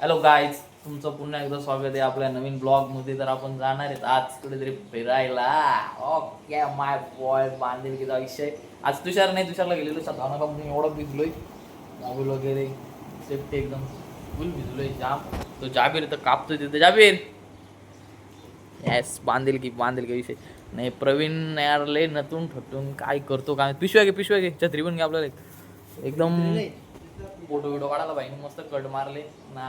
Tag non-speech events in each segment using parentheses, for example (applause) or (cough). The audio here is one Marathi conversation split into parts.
हॅलो गाईज तुमचं पुन्हा एकदा स्वागत आहे आपल्या नवीन ब्लॉगमध्ये तर आपण जाणार आहेत आज कुठेतरी फिरायला. ओके माय बॉय बांधील विषय. आज तुषार नाही तुषारला गेलेलो. साधारण मी एवढं भिजलोय. मोबाईल वगैरे सेफ्टी एकदम फुल भिजलोय जाम. तो जाबीर तर कापतोय तिथं. जाबीर! येस बांधील की बांधील की विषय. नाही प्रवीण यार लय नतून ठटून काय करतो काय पिशव्या घे पिशव्या घे. छत्री पण घे आपल्याला एक. एकदम फोटो बिटो काढायला पाहिजे मस्त कट मारले. ना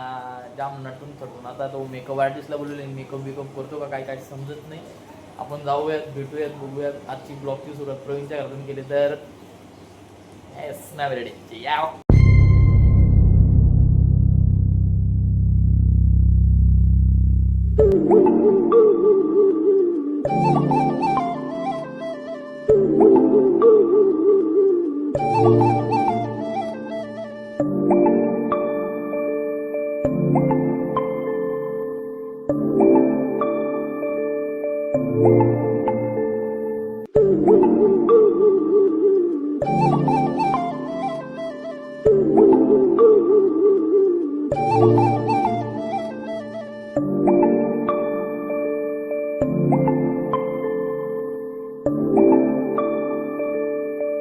जाम नटून थटून आता तो मेकअप आर्टिस्टला बोलवले मेकअप बिकअप करतो का? काय काय समजत नाही. आपण जाऊयात भेटूयात बघूयात. आजची ब्लॉगची सुरुवात प्रवीणच्या घरातून केली तर. येस नाही रेडी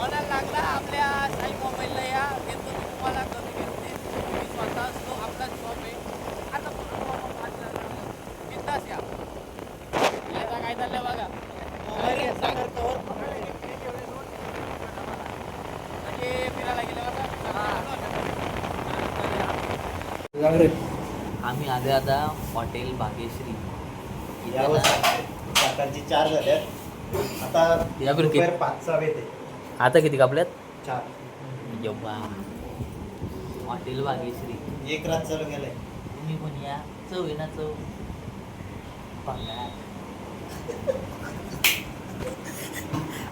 या लागला आपल्या साई मोबाईलला या घेतो मी तुम्हाला कमी घेते मी स्वतः असतो आपला शॉप आहे आता बिंदास या याचा काय चाललंय बघा म्हणजे फिरायला गेले बघा आम्ही आले आता हॉटेल भाग्यश्री. साखरची चार झाल्यात. आता या बरं दुपार पाच सहा येते आता किती कापल्यात? चार. जेव्हा हॉटेल भाग्यश्री. एक रात चालू गेलाय तुम्ही पण या. चव आहे ना चव. बघा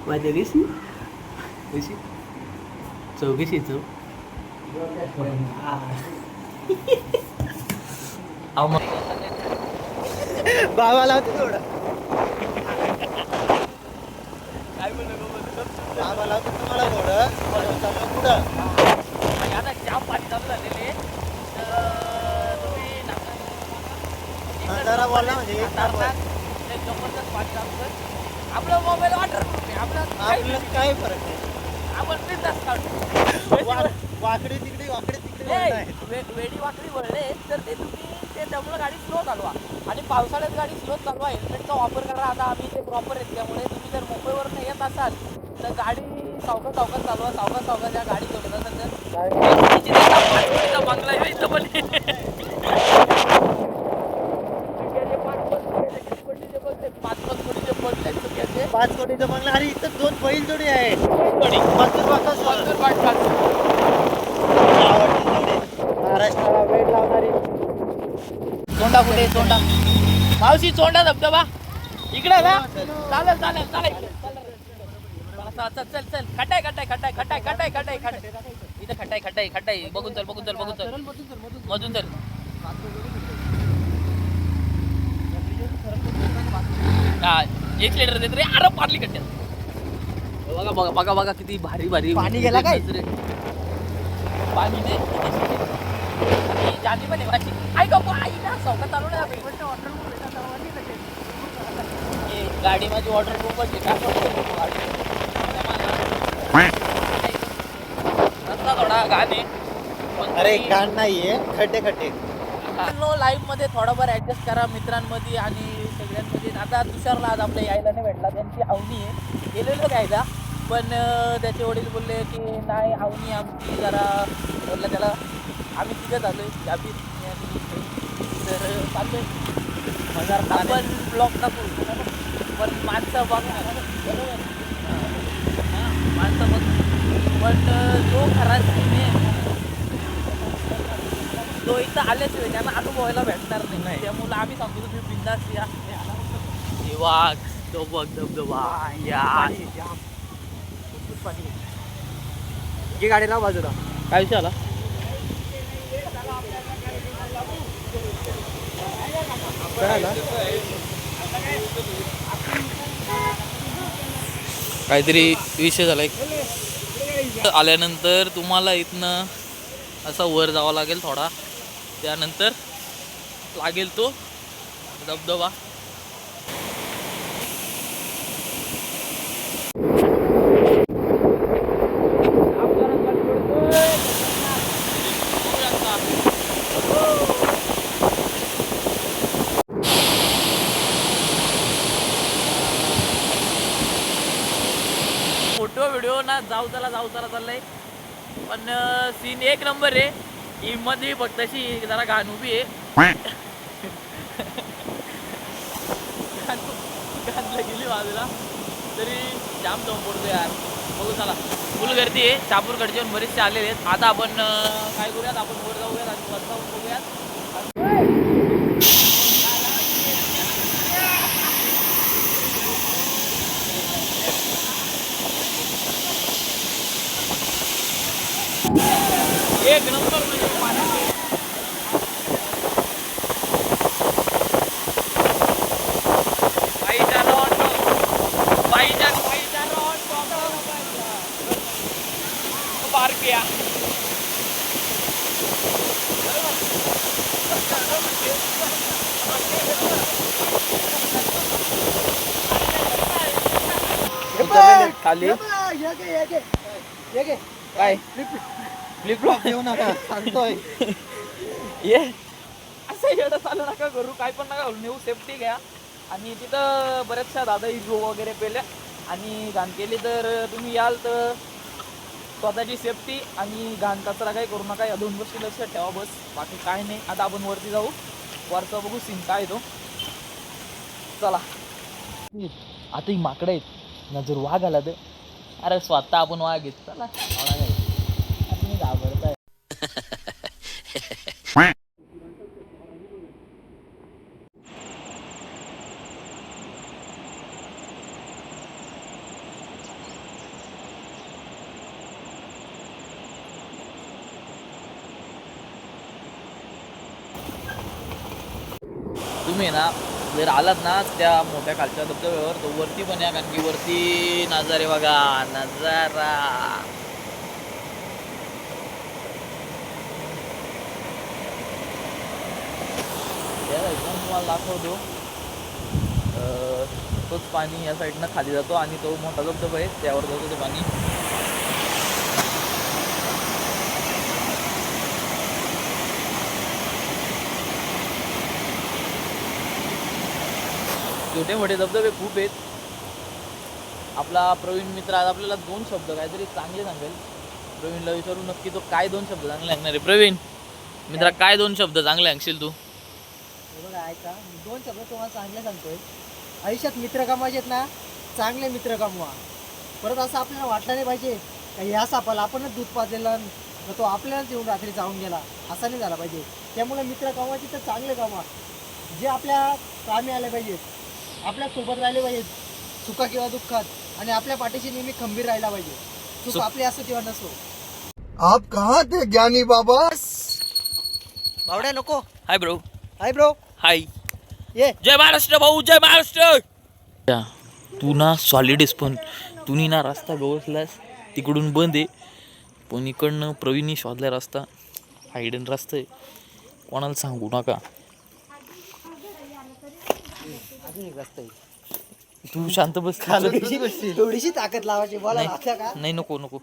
माझ्या कशी कशी चव कशी चव? अहो मग बाबा लावते थोडं बाबा लावते तुम्हाला थोडं म्हणून चाललो पुढं आता जाम पाणी चालू झालेले तर तुम्ही हा, जरा बोला म्हणजे एक ते जबरदस्त पाणी चालू आहे. आपला मोबाईल ऑर्डर प्रूफ आहे आपला आपलं काय फरक नाही वाकडे तिकडे वाकडे तिकडे. वे- वेडी वाकडी वळले तर ते तुम्ही ते त्यामुळे गाडी स्लो चालवा आणि पावसाळ्यात गाडी स्लो चालवा हेल्मेटचा वापर करा आता आम्ही ते प्रॉपर आहेत त्यामुळे तुम्ही जर मुंबईवरून येत असाल तर गाडी सावकाश सावकाश चालवा सावकाश सावकाश या गाडी चालवत असेल तर बंगला इथं पण इंडियाचे पाच पाच कोटीचे कोटीचे बंगले, पाच पाच कोटीचे पाहिजे पाच कोटीचं म्हणलं अरे इथं दोन बैल जोडी आहे पाठ महाराष्ट्राला वेळ लावणारी. तोंडा कुठे तोंडा. मावशी तोंडा धबधबा. इकडे ना चालेल चालेल चालेल. चल चल चल चल. खटाय खटाय खटाय खटाय खटाय खटाय खटाय. इथं खटाय खटाय खटाय. बघून चल बघून चल बघून चल मधून चल हा एक लिटर देत रे अरे पारली कट्ट्यात. बघा बघा बघा बघा किती भारी भारी पाणी गेला काय? रे. पाणी आणि जाती पण आहे माझी आई गप्पा आई ना चौकात चालू नाही ए, गाडी माझी वॉटर प्रूफ आहे काय रस्ता थोडा घाण आहे. अरे घाण नाहीये खड्डे खड्डे नो लाईफमध्ये थोडाफार ऍडजस्ट करा मित्रांमध्ये आणि सगळ्यांमध्ये. आता तुषारला आज आपल्या यायला नाही भेटला. त्यांची अवनी आहे. गेलेलो घ्यायला. पण त्याचे वडील बोलले की नाही अवनी आमची जरा बोललं त्याला. आम्ही तिघं झालो जाबीर मी आणि ते. तर चाललोय. हजार आपण ब्लॉक टाकू पण माणसं बघ हां, माणसं पण जो खरा सीन आहे. तो इथं आल्याशिवाय त्यांना अनुभवायला भेटणार नाही. त्यामुळे आम्ही सांगतो तुम्ही बिंदास या. हे वाघ बघ धबधबा या. ये. गाडी लाव बाजूला. काय विषय आला? काहीतरी विषय झाला आल्यानंतर तुम्हाला इथनं असा वर जावं लागेल थोडा. त्यानंतर लागेल तो धबधबा. फोटो व्हिडिओ ना जाऊ चला जाऊ चला चाललंय. पण सीन एक नंबर आहे. ही मध्ये फक्त अशी जरा घाण उभी आहे. गेली बाजूला. तरी जाम जाऊन पडतो यार. बघू चला. फुल गर्दी आहे. शापूरकडचे पण बरेचसे आलेले आहेत. आता आपण काय करूयात? आपण वर जाऊयात आणि वर जाऊन बघूयात. एक नंबर म्हणजे पाणी बाईचा रॉड बाईचा बाईचा रॉड बारक्या खाली काय फ्लिप फ्लॉप येऊ नका सांगतोय. (laughs) ये. असं येणं चालू नका करू काय पण नका करू नेऊ सेफ्टी घ्या. आणि तिथं बऱ्याचशा दादा इजो वगैरे पेल्या. आणि घाण केली तर तुम्ही याल तर स्वतःची सेफ्टी आणि घाण कचरा काही करू नका. या दोन गोष्टी लक्षात ठेवा बस. बाकी काय नाही. आता आपण वरती जाऊ. वरचा बघू सीन काय तो. चला. आता ही माकडं आहेत. ना जर वाघ आला तर. अरे स्वतः आपण वाघ येत चला. तुम्ही घाबरताय तुम्ही ना जर आलात ना त्या मोठ्या खालच्या धबधब्यावर तो वरती पण या कारण की वरती नजारे बघा नजारा. याला एकदम तुम्हाला दाखवतो. तोच पाणी या साईडनं खाली जातो आणि तो मोठा धबधबा आहे त्यावर जातो ते पाणी. छोटे मोठे धबधबे खूप आहेत. आपला प्रवीण मित्र आज आपल्याला दोन शब्द काहीतरी चांगले सांगेल. प्रवीणला विचारू नक्की तो काय दोन शब्द चांगले सांगणार आहे. प्रवीण मित्रा काय दोन शब्द चांगले सांगशील तू? ऐका मी दोन शब्द तुम्हाला चांगले सांगतोय. आयुष्यात मित्र कमवायचे ना चांगले मित्र कमवा परत असं आपल्याला वाटलं नाही पाहिजे का या सापाला आपणच दूध पाजलेलं तर तो आपल्यालाच येऊन रात्री जाऊन गेला. असा नाही झाला पाहिजे. त्यामुळे मित्र कमवायचे तर चांगले कमवा जे आपल्या कामी आले पाहिजेत आपल्यासोबत राहिले पाहिजेत सुखा किंवा दुःखात आणि आपल्या पाठीशी नेहमी खंबीर राहायला पाहिजे. सुख- आपली असो किंवा नसो. आप कहाँ थे ज्ञानी बाबा? बावड्या नको. Hi bro. Hi bro. हाय ये. जय महाराष्ट्र भाऊ जय महाराष्ट्र. तू ना सॉलिड पण तू ना रस्ता गवसलास तिकडून बंद आहे. पण इकडनं प्रवीणनी शोधला रस्ता. हायडन रस्ता आहे. कोणाला सांगू नका. अजून एक रस्ता आहे. तू शांत बस थोडीशी थोडीशी ताकद लावायची बोला नाही. लागतं का? नाही नको नको.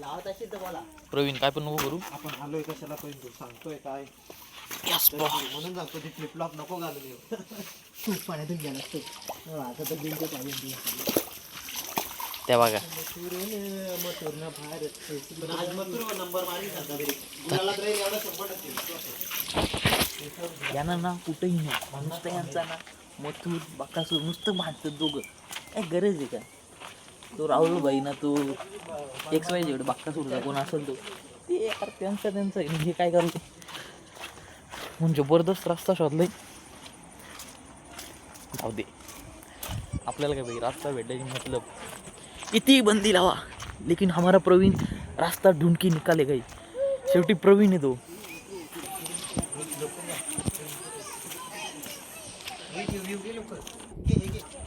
लावत असेल तर बोला. प्रवीण काय पण नको करू. आपण आलोय कशाला पण सांगतोय काय? तर म्हणून सांगतो ती फ्लिप फ्लॉप नको घालून येऊ तू पाण्यातून गेला असतो आता तर बिंदू पाहिजे त्या बघा. यांना ना कुठेही नाही नुसतं यांचा ना मथूर बकासूर नुसतं भांडतात दोघं. काय गरज आहे का? तो राहुल भाई ना तो एक्स वाय जेवढे बाक्का सुरता कोण असेल तो. ते यार त्यांचं त्यांचं. म्हणजे काय करतो म्हणून जबरदस्त रस्ता शोधलाय. जाऊ दे. आपल्याला काय भाई रास्ता भेटायची मतलब किती बंदी लावा. लेकिन हमारा प्रवीण रास्ता ढुंडकी निकाले गई शेवटी प्रवीण आहे तो.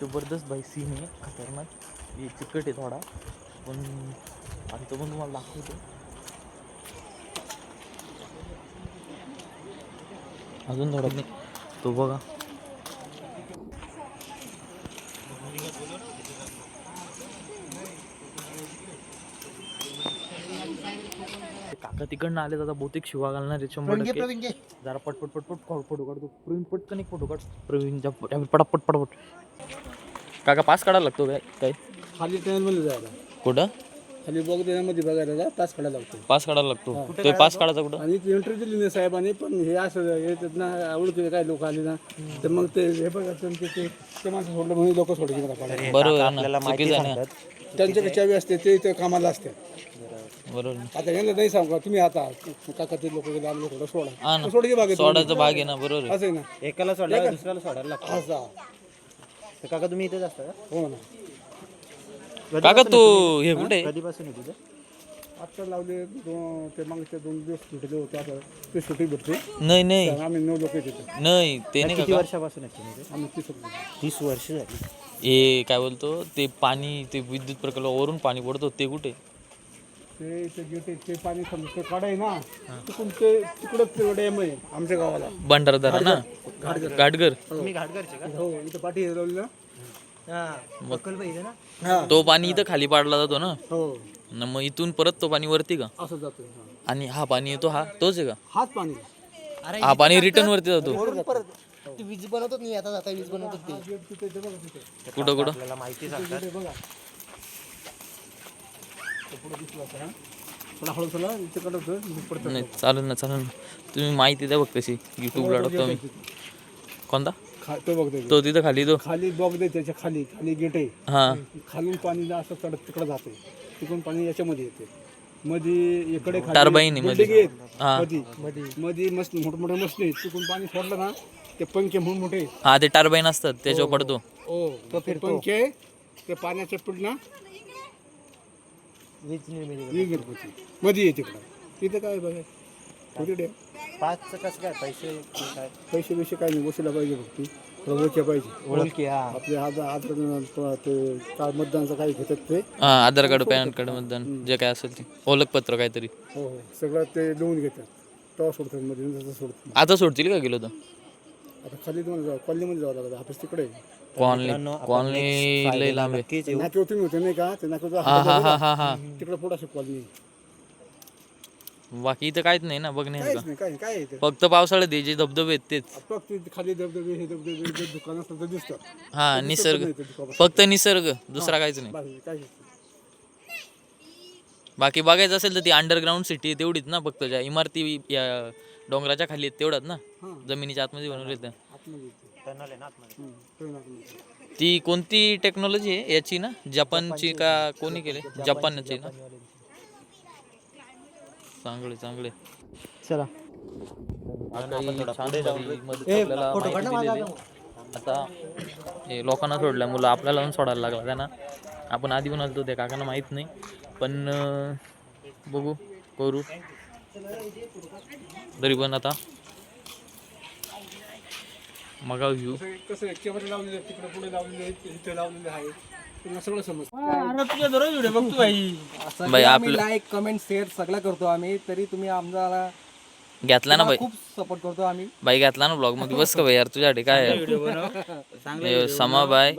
जबरदस्त भाई सीन आहे खतरनाक. हे चिकट आहे थोडा. पण आणि तो पण तुम्हाला दाखवतो. अजून थोडा. नाही तो बघा. काका तिकडनं आले आता बहुतेक शिवा घालणार आहे शंभर टक्के. जरा पटपट पटपट फोटो काढतो प्रवीण पटकन एक फोटो काढ? प्रवीणच्या पटापट पटापट. काका पास काढायला लागतो काय? काय? खाली ट्रेनमध्ये जायला. कुठं? खाली बघ देण्यामध्ये बघायला जा तास काढायला लागतो. पास काढायला लागतो. तो पास काढायचा कुठं? आणि ती एंट्री दिली नाही साहेबांनी पण हे असं येतात ना ओळखीचे काय लोक आले ना तर मग ते हे बघा त्यांचे ते ते माणसं सोडलं म्हणून लोक काढायला. बरोबर आहे ना चुकीचं आहे ना त्यांच्याकडे चावी असते ते ते कामाला असते. बरोबर आहे. आता यांना नाही सांगा तुम्ही आता काका ते लोक गेले आम्ही लोक सोडा. हा ना. सोडायची बाग आहे सोडायचा भाग आहे ना बरोबर आहे. असं आहे ना. एकाला सोडायला दुसऱ्याला सोडायला लागतं. असा. तर काका तुम्ही इथेच असता का? हो ना. काका तू हे कुठे? आहे? कधीपासून आहे तुझं आत्ता लावले दोन ते मागचे दोन दिवस सुटले होते आता ते सुटी भेटते नाही नाही. तर आम्ही नऊ लोक येते. नाही ते नाही किती काका. वर्षापासून आहे तुम्ही? आम्ही तीस वर्ष झाली. हे काय बोलतो? ते पाणी ते विद्युत प्रकल्पावरून पाणी पडतो ते कुठे? ते ते गेटे ते पाणी समजा ते काढाय ना तिकडून ते तिकडं ते डॅम आहे आमच्या गावाला. भंडारदारा ना? घाटगर तुम्ही घाटघरचे का? हो इथं पाठी लावली ना. ना? हा. तो पाणी इथं खाली पाडला जातो ना? हो. न मग इथून परत तो पाणी वरती का? असं जातो आणि हा पाणी येतो हा? तोच आहे का? हाच पाणी. हा पाणी रिटर्न वरती जातो. वरून परत ती वीज बनवतात नाही आता जाता वीज बनवतात ते. कुठं कुठं? आपल्याला माहिती सांगतात. ते बघा. तो पुढं दिसला होता. थोडा हळू चला तिकडं होतं, पडतं नाही चालेल ना चालेल ना. तुम्ही माहिती द्या बघ कशी युट्यूबला टाकतो मी. कोणता? खा तो बघ ते. तो तिथं खाली तो? खाली बॉग दे त्याच्याखाली. खाली गेट आहे. हा. खालून पाणी असं चढत तिकडं जाते. तिकडून पाणी याच्यामध्ये येते. मध्ये इकडे आहे मध्ये. हा. मध्ये मध्ये मस्त मोठमोठे मस्त आहेत तिकडून पाणी सोडलं ना ते पंखे म्हणून मोठे हा ते टर्बाईन असतात त्याच्यावर पडतो ओ तो. पंखे ते पाण्याचे पुढं वीज निर्मिती वीज घरगुती मध्ये येते तिकडं. तिथं काय बघा. तिकडे पाचचं कसं काय? पैसे ते काय? पैसे काय नाही वशिला पाहिजे फक्त. ओळखे पाहिजे. ओळखी हा. आपले आधार आधार ते मतदानचं काय घेतात ते. हा आधार कार्ड पॅन कार्ड मतदान जे काय असेल ते. ओळखपत्र काहीतरी. हो हो. सगळं ते लिहून घेतात. तेव्हा सोडतात मध्ये नंतर सोडतात. आता सोडतील का गेलो तर? आता खाली तुम्हाला जाऊ कॉलनीमध्ये जावं लागतं ऑफिस तिकडे. आहे. कॉलनी कॉलनी लय लांब आहे. ते तुम्ही होते नाही का? ते नाक्यावर हा हा हा हा हा. तिकडे पुढं असे कॉलनी बाकी इथं काहीच नाही ना काहीच बघण्यासारखं नाही काय काय आहे ते फक्त पावसाळ्यात हे जे धबधबे आहेत तेच. फक्त ते खाली धबधबे हे धबधबे जे दुकान असतात ते दिसतात हा निसर्ग नाही ते दुकान फक्त निसर्ग दुसरा काहीच नाही. बाकी काय नाही. बाकी बघायचं असेल तर ती अंडरग्राऊंड सिटी तेवढीच ना फक्त ज्या इमारती या डोंगराच्या खाली आहेत तेवढ्याच ना. हां. जमिनीच्या आतमध्ये बनवले त्या आतमध्ये येते. आतमध्ये. ती कोणती टेक्नॉलॉजी आहे? याची ना? जपानची का कोणी केले जपानची ना? चांगले चांगले. चला. काही छान बरी मदत आपल्याला माहिती दिलेली. आता. हे लोकांना सोडलं मुलं आपल्याला पण सोडायला लागला त्यांना. आपण आधी पण आलतो त्या काकांना माहीत नाही. पण अं, बघू करू. तरी पण आता मगा व्ह्यू कसं कॅमेरे लावलेले आहेत तिकडे पुढे लावलेले आहेत इथे लावलेले आहेत सगळं समजतं. आपलं लाईक कमेंट शेअर सगळं करतो आम्ही. तरी तुम्ही आम्हाला घेतला ना बाई. खूप सपोर्ट करतो आम्ही. बाई घेतला ना ब्लॉगमध्ये. बस का बाई यार तुझ्यासाठी काय आहे? (laughs) हे समा बाय.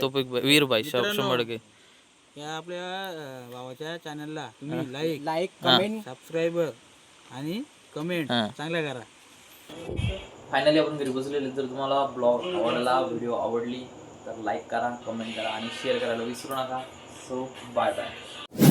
तो वीर बाई. शं- शंभर टक्के. या आपल्या अं, भावाच्या चॅनलला तुम्ही लाईक लाईक कमेंट सबस्क्राईबर आणि कमेंट हा. चांगल्या करा. फायनली आपण घरी बसलेले जर तुम्हाला ब्लॉग आवडला व्हिडिओ आवडली तर लाईक करा कमेंट करा आणि शेअर करायला विसरू नका. So bye bye